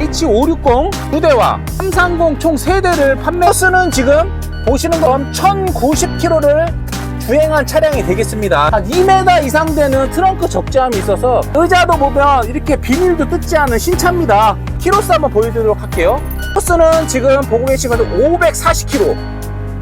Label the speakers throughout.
Speaker 1: H560 2대와 330 총 3대를 판매 버스는 지금 보시는 것처럼 1090km를 주행한 차량이 되겠습니다. 한 2m 이상 되는 트렁크 적재함이 있어서 의자도 보면 이렇게 비닐도 뜯지 않은 신차입니다. 키로수 한번 보여드리도록 할게요. 버스는 지금 보고 계신 것은 540km.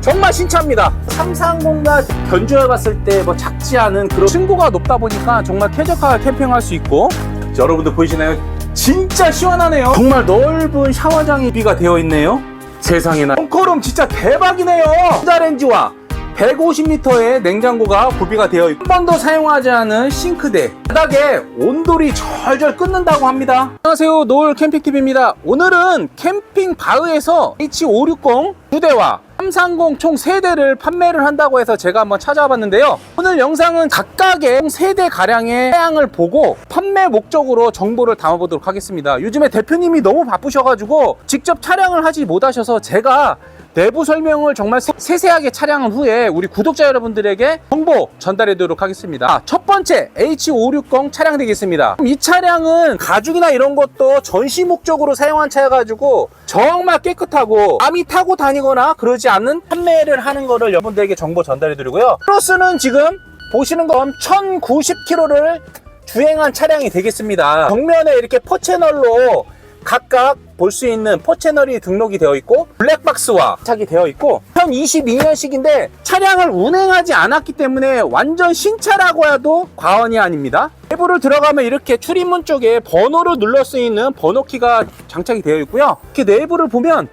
Speaker 1: 정말 신차입니다. 330과 견주해 봤을 때 뭐 작지 않은 그런 층고가 높다 보니까 정말 쾌적하게 캠핑할 수 있고 자, 여러분들 보이시나요? 진짜 시원하네요. 정말 넓은 샤워장이 비가 되어 있네요. 세상에나. 홈커룸 진짜 대박이네요. 전자레인지와 150m의 냉장고가 구비가 되어 있고 한 번도 사용하지 않은 싱크대 바닥에 온돌이 절절 끓는다고 합니다 안녕하세요 노을 캠핑TV입니다 오늘은 캠핑 바흐에서 H560 2대와 330 총 3대를 판매를 한다고 해서 제가 한번 찾아봤는데요. 오늘 영상은 각각의 3대 가량의 사양을 보고 판매 목적으로 정보를 담아보도록 하겠습니다. 요즘에 대표님이 너무 바쁘셔가지고 직접 촬영을 하지 못하셔서 제가 내부 설명을 정말 세- 세세하게 촬영한 후에 우리 구독자 여러분들에게 정보 전달해 드리도록 하겠습니다. 아, 첫 번째 H560 차량 되겠습니다. 이 차량은 가죽이나 이런 것도 전시 목적으로 사용한 차여 가지고 정말 깨끗하고 남이 타고 다니거나 그러지 않는 판매를 하는 거를 여러분들에게 정보 전달해 드리고요. 플러스는 지금 보시는 건 1090km를 주행한 차량이 되겠습니다. 정면에 이렇게 포채널로 각각 볼 수 있는 포채널이 등록이 되어 있고 블랙박스와 착이 되어 있고 2022년식인데 차량을 운행하지 않았기 때문에 완전 신차라고 해도 과언이 아닙니다. 내부를 들어가면 이렇게 출입문 쪽에 번호를 눌러 수 있는 번호키가 장착이 되어 있고요. 이렇게 내부를 보면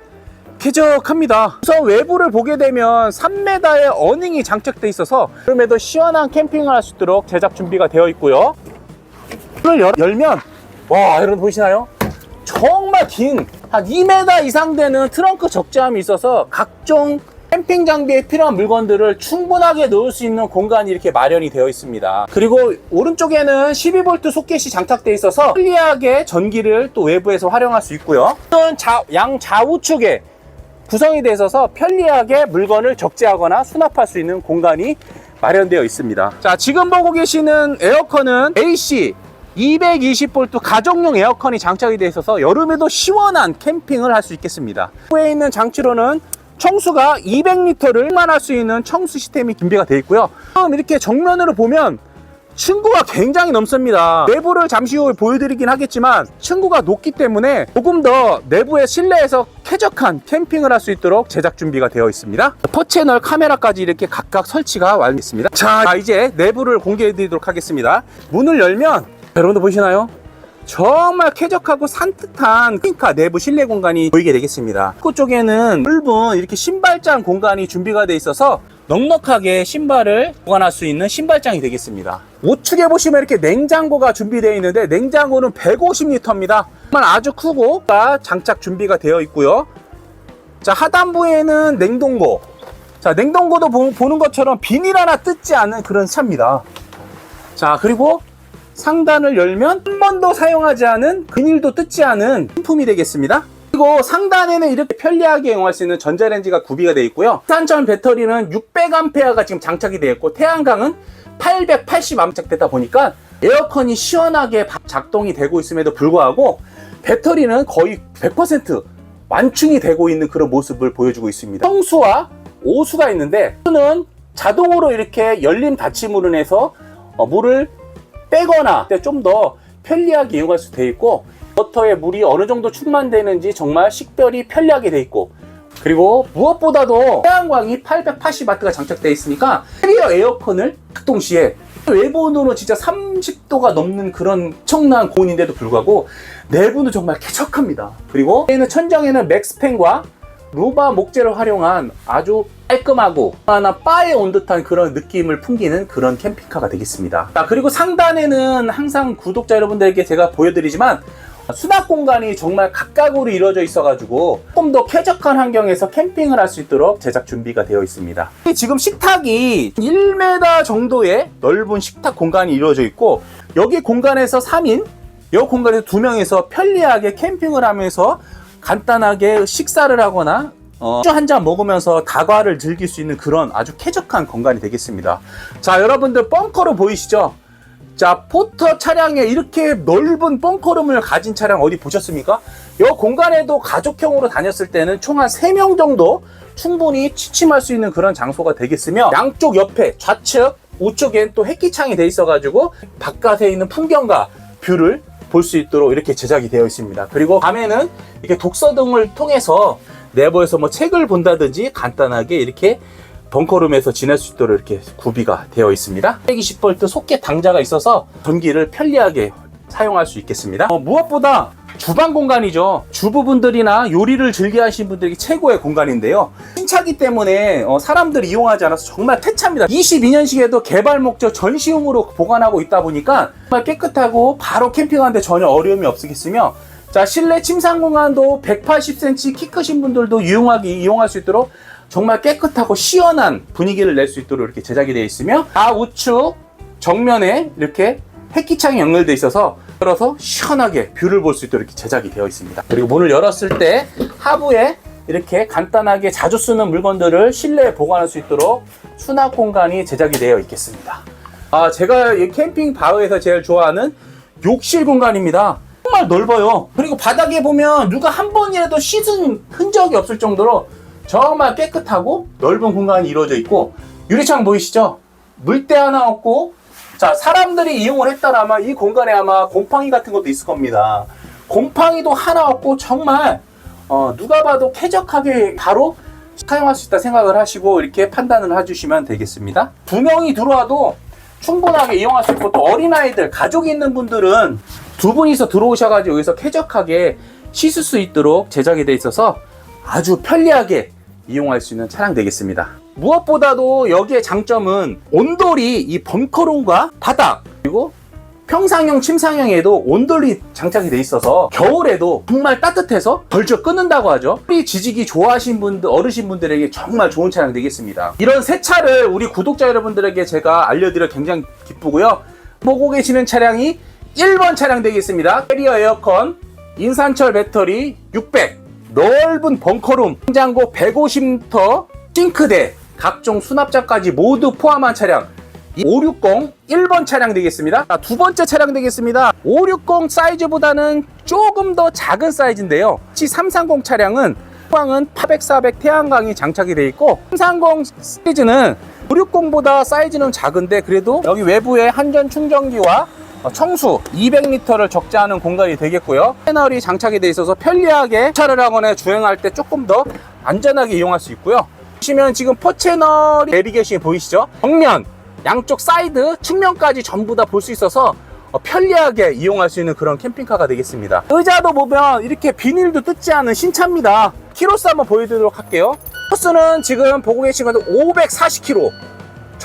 Speaker 1: 쾌적합니다. 우선 외부를 보게 되면 3m의 어닝이 장착되어 있어서 그럼에도 시원한 캠핑을 할 수 있도록 제작 준비가 되어 있고요. 문을 열, 열면 와 여러분 보이시나요? 정말 긴 한 2m 이상 되는 트렁크 적재함이 있어서 각종 캠핑 장비에 필요한 물건들을 충분하게 넣을 수 있는 공간이 이렇게 마련이 되어 있습니다. 그리고 오른쪽에는 12V 소켓이 장착되어 있어서 편리하게 전기를 또 외부에서 활용할 수 있고요. 자- 양 좌우측에 구성이 되어 있어서 편리하게 물건을 적재하거나 수납할 수 있는 공간이 마련되어 있습니다. 자, 지금 보고 계시는 에어컨은 AC 220V 가정용 에어컨이 장착이 되어 있어서 여름에도 시원한 캠핑을 할 수 있겠습니다. 후에 있는 장치로는 청수가 200리터를 충만할 수 있는 청수 시스템이 준비가 되어 있고요. 지금 이렇게 정면으로 보면 층고가 굉장히 넘습니다. 내부를 잠시 후에 보여드리긴 하겠지만 층고가 높기 때문에 조금 더 내부의 실내에서 쾌적한 캠핑을 할 수 있도록 제작 준비가 되어 있습니다. 퍼채널 카메라까지 이렇게 각각 설치가 완료했습니다. 자, 이제 내부를 공개해 드리도록 하겠습니다. 문을 열면 여러분들 보시나요? 정말 쾌적하고 산뜻한 핑카 내부 실내 공간이 보이게 되겠습니다. 그 쪽에는 넓은 이렇게 신발장 공간이 준비가 되어 있어서 넉넉하게 신발을 보관할 수 있는 신발장이 되겠습니다. 우측에 보시면 이렇게 냉장고가 준비되어 있는데 냉장고는 150리터입니다. 정말 아주 크고 장착 준비가 되어 있고요. 자 하단부에는 냉동고. 자 냉동고도 보, 보는 것처럼 비닐 하나 뜯지 않은 그런 차입니다. 자 그리고 상단을 열면 한 번도 사용하지 않은 그닐도 뜯지 않은 신품이 되겠습니다. 그리고 상단에는 이렇게 편리하게 이용할 수 있는 전자레인지가 구비가 되어 있고요. 산전 배터리는 600A가 지금 장착이 되어 있고 태양광은 880A 장착되다 보니까 에어컨이 시원하게 작동이 되고 있음에도 불구하고 배터리는 거의 100% 완충이 되고 있는 그런 모습을 보여주고 있습니다. 청수와 오수가 있는데 오수는 자동으로 이렇게 열림 닫힘으로 인해서 어, 물을 빼거나 좀 더 편리하게 이용할 수 되어 있고 워터에 물이 어느 정도 충만되는지 정말 식별이 편리하게 되어 있고 그리고 무엇보다도 태양광이 880W가 장착되어 있으니까 캐리어 에어컨을 작동 시에 외부 온도는 진짜 30도가 넘는 그런 엄청난 고온인데도 불구하고 내부는 정말 쾌적합니다. 그리고 얘는 천장에는 맥스팬과 루바 목재를 활용한 아주 깔끔하고 하나 바에 온 듯한 그런 느낌을 풍기는 그런 캠핑카가 되겠습니다. 자, 그리고 상단에는 항상 구독자 여러분들에게 제가 보여드리지만 수납 공간이 정말 각각으로 이루어져 있어가지고 조금 더 쾌적한 환경에서 캠핑을 할 수 있도록 제작 준비가 되어 있습니다. 지금 식탁이 1m 정도의 넓은 식탁 공간이 이루어져 있고 여기 공간에서 3인 이 공간에서 두 명이서 편리하게 캠핑을 하면서 간단하게 식사를 하거나 어, 한잔 먹으면서 다과를 즐길 수 있는 그런 아주 쾌적한 공간이 되겠습니다. 자, 여러분들 벙커로 보이시죠? 자, 포터 차량에 이렇게 넓은 벙커룸을 가진 차량 어디 보셨습니까? 이 공간에도 가족형으로 다녔을 때는 총 한 3명 정도 충분히 취침할 수 있는 그런 장소가 되겠으며 양쪽 옆에 좌측, 우측엔 또 햇기창이 돼 있어가지고 바깥에 있는 풍경과 뷰를 볼 수 있도록 이렇게 제작이 되어 있습니다. 그리고 밤에는 이렇게 독서 등을 통해서 내부에서 뭐 책을 본다든지 간단하게 이렇게 벙커룸에서 지낼 수 있도록 이렇게 구비가 되어 있습니다. 120V 속계 당자가 있어서 전기를 편리하게 사용할 수 있겠습니다. 어, 무엇보다 주방 공간이죠. 주부분들이나 요리를 즐겨 하시는 분들에게 최고의 공간인데요. 신차기 때문에 어, 사람들이 이용하지 않아서 정말 태차입니다. 22년식에도 개발 목적 전시용으로 보관하고 있다 보니까 정말 깨끗하고 바로 캠핑하는데 전혀 어려움이 없으겠으며 자 실내 침상 공간도 180cm 키 크신 분들도 유용하게 이용할 수 있도록 정말 깨끗하고 시원한 분위기를 낼 수 있도록 이렇게 제작이 되어 있으며 다 우측 정면에 이렇게 햇기창이 연결되어 있어서 열어서 시원하게 뷰를 볼 수 있도록 이렇게 제작이 되어 있습니다. 그리고 문을 열었을 때 하부에 이렇게 간단하게 자주 쓰는 물건들을 실내에 보관할 수 있도록 수납 공간이 제작이 되어 있겠습니다. 아, 제가 이 캠핑 바흐에서 제일 좋아하는 욕실 공간입니다. 정말 넓어요. 그리고 바닥에 보면 누가 한 번이라도 씻은 흔적이 없을 정도로 정말 깨끗하고 넓은 공간이 이루어져 있고 유리창 보이시죠? 물때 하나 없고 자 사람들이 이용을 했다라면 이 공간에 아마 곰팡이 같은 것도 있을 겁니다. 곰팡이도 하나 없고 정말 어, 누가 봐도 쾌적하게 바로 사용할 수 있다 생각을 하시고 이렇게 판단을 해주시면 되겠습니다. 두 명이 들어와도 충분하게 이용할 수 있고 또 어린아이들 가족이 있는 분들은 두 분이서 들어오셔가지고 여기서 쾌적하게 씻을 수 있도록 제작이 되어 있어서 아주 편리하게 이용할 수 있는 차량 되겠습니다. 무엇보다도 여기의 장점은 온돌이 이 벙커룸과 바닥 그리고 평상형, 침상형에도 온돌이 장착이 돼 있어서 겨울에도 정말 따뜻해서 벌쩍 끓는다고 하죠. 우리 지지기 좋아하신 분들, 어르신 분들에게 정말 좋은 차량 되겠습니다. 이런 새 차를 우리 구독자 여러분들에게 제가 알려드려 굉장히 기쁘고요. 보고 계시는 차량이 1번 차량 되겠습니다. 캐리어 에어컨, 인산철 배터리 600, 넓은 벙커룸, 냉장고 150m, 싱크대, 각종 수납장까지 모두 포함한 차량. 560 1번 차량 되겠습니다. 자, 두 번째 차량 되겠습니다. 560 사이즈보다는 조금 더 작은 사이즈인데요. G330 차량은 후방은 800, 400 태양광이 장착이 되어 있고 330 시리즈는 560보다 사이즈는 작은데 그래도 여기 외부에 한전 충전기와 어, 청수 200리터를 적재하는 공간이 되겠고요. 패널이 장착이 되어 있어서 편리하게 차를 하거나 주행할 때 조금 더 안전하게 이용할 수 있고요. 보시면 지금 포채널 내비게이션이 보이시죠? 정면, 양쪽 사이드, 측면까지 전부 다 볼 수 있어서 어, 편리하게 이용할 수 있는 그런 캠핑카가 되겠습니다. 의자도 보면 이렇게 비닐도 뜯지 않은 신차입니다. 키로수 한번 보여드리도록 할게요. 코스는 지금 보고 계신 것은 540km.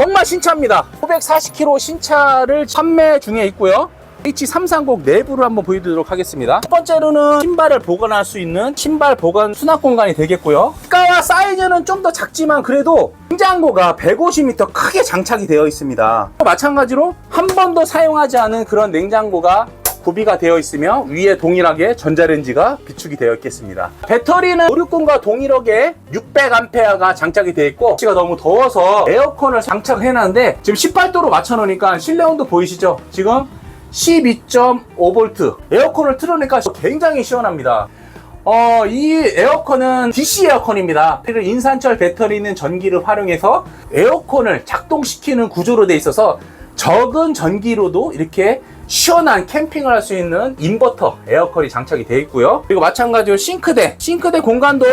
Speaker 1: 정말 신차입니다. 540km 신차를 판매 중에 있고요. H330 내부를 한번 보여드리도록 하겠습니다. 첫 번째로는 신발을 보관할 수 있는 신발 보관 수납 공간이 되겠고요. 가와 사이즈는 좀 더 작지만 그래도 냉장고가 150m 크게 장착이 되어 있습니다. 마찬가지로 한 번도 사용하지 않은 그런 냉장고가 구비가 되어 있으며 위에 동일하게 전자레인지가 비축이 되어 있겠습니다. 배터리는 560과 동일하게 600A가 장착이 되어 있고 날씨가 너무 더워서 에어컨을 장착해 놨는데 지금 18도로 맞춰 놓으니까 실내 온도 보이시죠? 지금 12.5V 에어컨을 틀어놓으니까 굉장히 시원합니다. 어, 이 에어컨은 DC 에어컨입니다. 인산철 배터리 있는 전기를 활용해서 에어컨을 작동시키는 구조로 돼 있어서 적은 전기로도 이렇게 시원한 캠핑을 할 수 있는 인버터 에어컨이 장착이 되어 있고요. 그리고 마찬가지로 싱크대, 싱크대 공간도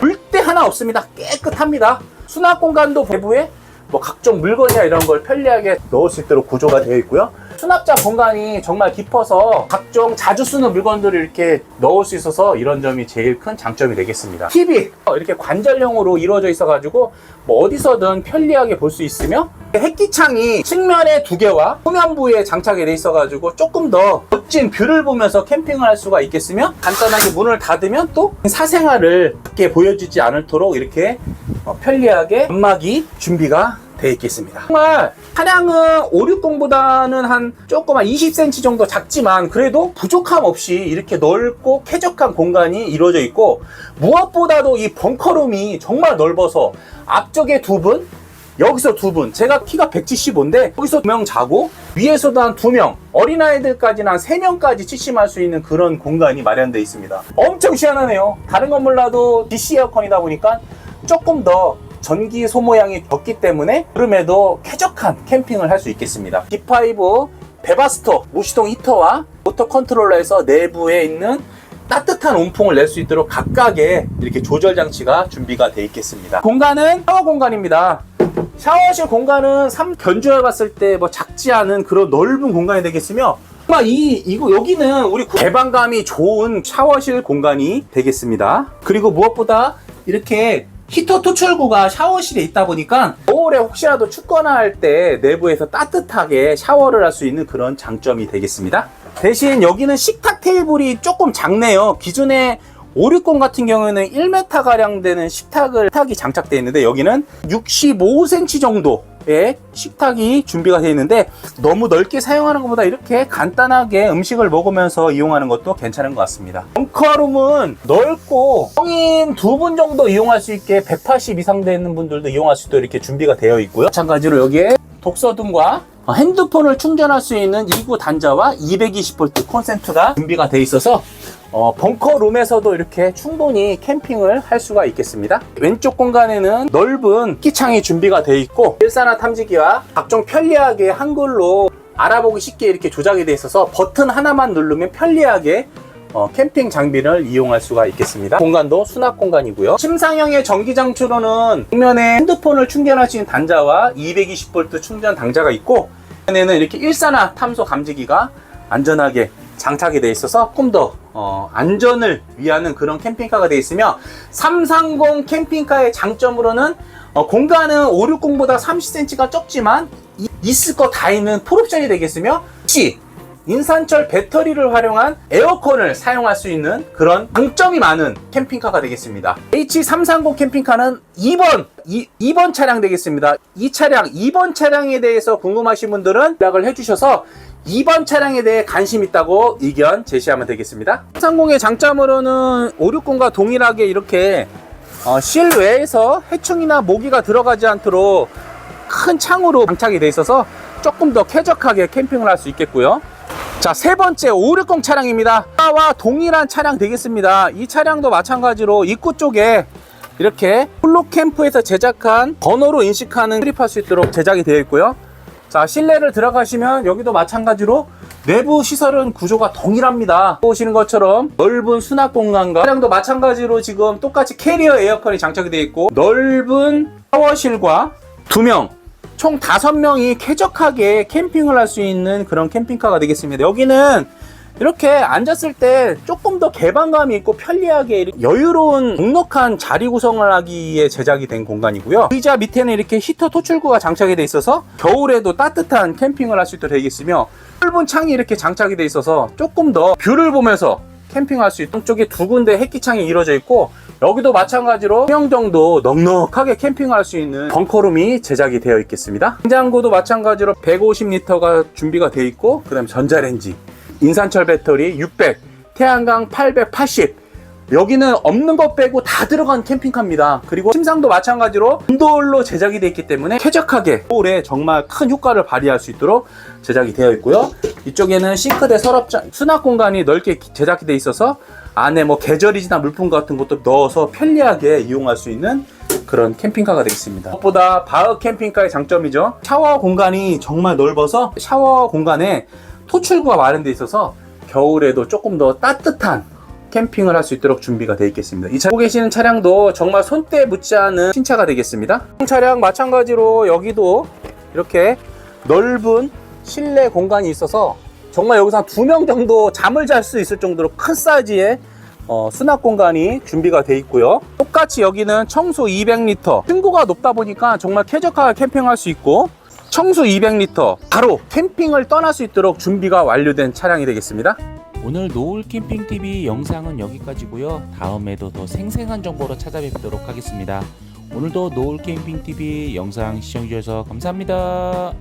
Speaker 1: 물때 하나 없습니다. 깨끗합니다. 수납 공간도 내부에 뭐 각종 물건이나 이런 걸 편리하게 넣을 수 있도록 구조가 되어 있고요. 수납자 공간이 정말 깊어서 각종 자주 쓰는 물건들을 이렇게 넣을 수 있어서 이런 점이 제일 큰 장점이 되겠습니다. TV 이렇게 관절형으로 이루어져 있어가지고 뭐 어디서든 편리하게 볼 수 있으며 햇기창이 측면에 두 개와 후면부에 장착이 돼 있어가지고 조금 더 멋진 뷰를 보면서 캠핑을 할 수가 있겠으며 간단하게 문을 닫으면 또 사생활을 밖에 보여주지 않도록 이렇게 어, 편리하게 연막이 준비가 되어 있겠습니다. 정말 차량은 560보다는 한 조금 한 20cm 정도 작지만 그래도 부족함 없이 이렇게 넓고 쾌적한 공간이 이루어져 있고 무엇보다도 이 벙커룸이 정말 넓어서 앞쪽에 두 분, 여기서 두 분, 제가 키가 175인데 여기서 두 명 자고 위에서도 한 두 명, 어린아이들까지는 한 세 명까지 취침할 수 있는 그런 공간이 마련되어 있습니다. 엄청 시원하네요. 다른 건몰라도 DC 에어컨이다 보니까 조금 더 전기 소모량이 적기 때문에 여름에도 쾌적한 캠핑을 할 수 있겠습니다. D5 베바스토 무시동 히터와 모터 컨트롤러에서 내부에 있는 따뜻한 온풍을 낼 수 있도록 각각의 이렇게 조절 장치가 준비가 되어 있겠습니다. 공간은 샤워 공간입니다. 샤워실 공간은 3 견주해 봤을 때 뭐 작지 않은 그런 넓은 공간이 되겠으며 아마 이 이거 여기는 우리 개방감이 좋은 샤워실 공간이 되겠습니다. 그리고 무엇보다 이렇게 히터 토출구가 샤워실에 있다 보니까 겨울에 혹시라도 춥거나 할 때 내부에서 따뜻하게 샤워를 할 수 있는 그런 장점이 되겠습니다. 대신 여기는 식탁 테이블이 조금 작네요. 기존에 560 같은 경우에는 1m 가량 되는 식탁을 식탁이 장착되어 있는데 여기는 65cm 정도 의 식탁이 준비가 되어 있는데 너무 넓게 사용하는 것보다 이렇게 간단하게 음식을 먹으면서 이용하는 것도 괜찮은 것 같습니다. 벙커룸은 넓고 성인 두 분 정도 이용할 수 있게 180 이상 되는 분들도 이용할 수 있도록 이렇게 준비가 되어 있고요. 마찬가지로 여기에 독서등과 핸드폰을 충전할 수 있는 2구 단자와 220V 콘센트가 준비가 되어 있어서 어, 벙커룸에서도 이렇게 충분히 캠핑을 할 수가 있겠습니다. 왼쪽 공간에는 넓은 끼창이 준비가 되어 있고 일산화 탐지기와 각종 편리하게 한글로 알아보기 쉽게 이렇게 조작이 되어 있어서 버튼 하나만 누르면 편리하게 어, 캠핑 장비를 이용할 수가 있겠습니다. 공간도 수납 공간이고요. 침상형의 전기 장치로는 뒷면에 핸드폰을 충전할 수 있는 단자와 220V 충전 당자가 있고 안에는 이렇게 일산화 탐소 감지기가 안전하게 장착이 되어 있어서 조금 더 어, 안전을 위하는 그런 캠핑카가 되어 있으며 330 캠핑카의 장점으로는 어, 공간은 560보다 30cm가 적지만 이- 있을 거 다 있는 풀옵션이 되겠으며 혹시 인산철 배터리를 활용한 에어컨을 사용할 수 있는 그런 장점이 많은 캠핑카가 되겠습니다. H330 캠핑카는 2번, 2, 번 차량 되겠습니다. 이 차량, 2번 차량에 대해서 궁금하신 분들은 연락을 해주셔서 2번 차량에 대해 관심 있다고 의견 제시하면 되겠습니다. 330의 장점으로는 560과 동일하게 이렇게 어, 실외에서 해충이나 모기가 들어가지 않도록 큰 창으로 장착이 되어 있어서 조금 더 쾌적하게 캠핑을 할 수 있겠고요. 자, 세 번째 560 차량입니다. 와 동일한 차량 되겠습니다. 이 차량도 마찬가지로 입구 쪽에 이렇게 홀로캠프에서 제작한 번호로 인식하는 출입할 수 있도록 제작이 되어 있고요. 자, 실내를 들어가시면 여기도 마찬가지로 내부 시설은 구조가 동일합니다. 보시는 것처럼 넓은 수납 공간과 차량도 마찬가지로 지금 똑같이 캐리어 에어컨이 장착이 되어 있고 넓은 샤워실과 두 명, 총 다섯 명이 쾌적하게 캠핑을 할 수 있는 그런 캠핑카가 되겠습니다. 여기는 이렇게 앉았을 때 조금 더 개방감이 있고 편리하게 여유로운 넉넉한 자리 구성을 하기 위해 제작이 된 공간이고요. 의자 밑에는 이렇게 히터 토출구가 장착이 돼 있어서 겨울에도 따뜻한 캠핑을 할 수 있도록 되어 있으며 넓은 창이 이렇게 장착이 돼 있어서 조금 더 뷰를 보면서 캠핑할 수 있도록 쪽에 두 군데 햇기창이 이루어져 있고 여기도 마찬가지로 1명 정도 넉넉하게 캠핑할 수 있는 벙커룸이 제작이 되어 있겠습니다. 냉장고도 마찬가지로 150리터가 준비가 되어 있고 그 다음에 전자레인지 인산철 배터리 600, 태양광 880 여기는 없는 것 빼고 다 들어간 캠핑카입니다. 그리고 침상도 마찬가지로 인도울로 제작이 되어 있기 때문에 쾌적하게 겨울에 정말 큰 효과를 발휘할 수 있도록 제작이 되어 있고요. 이쪽에는 싱크대 서랍장, 수납 공간이 넓게 제작이 되어 있어서 안에 뭐 계절이지나 물품 같은 것도 넣어서 편리하게 이용할 수 있는 그런 캠핑카가 되겠습니다. 무엇보다 바흐 캠핑카의 장점이죠. 샤워 공간이 정말 넓어서 샤워 공간에 토출구가 마련되어 있어서 겨울에도 조금 더 따뜻한 캠핑을 할 수 있도록 준비가 되어 있겠습니다. 이 차 보고 계시는 차량도 정말 손때 묻지 않은 신차가 되겠습니다. 차량 마찬가지로 여기도 이렇게 넓은 실내 공간이 있어서 정말 여기서 한 두 명 정도 잠을 잘 수 있을 정도로 큰 사이즈의 어, 수납 공간이 준비가 되어 있고요. 똑같이 여기는 청소 200리터. 층고가 높다 보니까 정말 쾌적하게 캠핑할 수 있고 청수 200리터 바로 캠핑을 떠날 수 있도록 준비가 완료된 차량이 되겠습니다.
Speaker 2: 오늘 노을 캠핑 TV 영상은 여기까지고요. 다음에도 더 생생한 정보로 찾아뵙도록 하겠습니다. 오늘도 노을 캠핑 TV 영상 시청해 주셔서 감사합니다.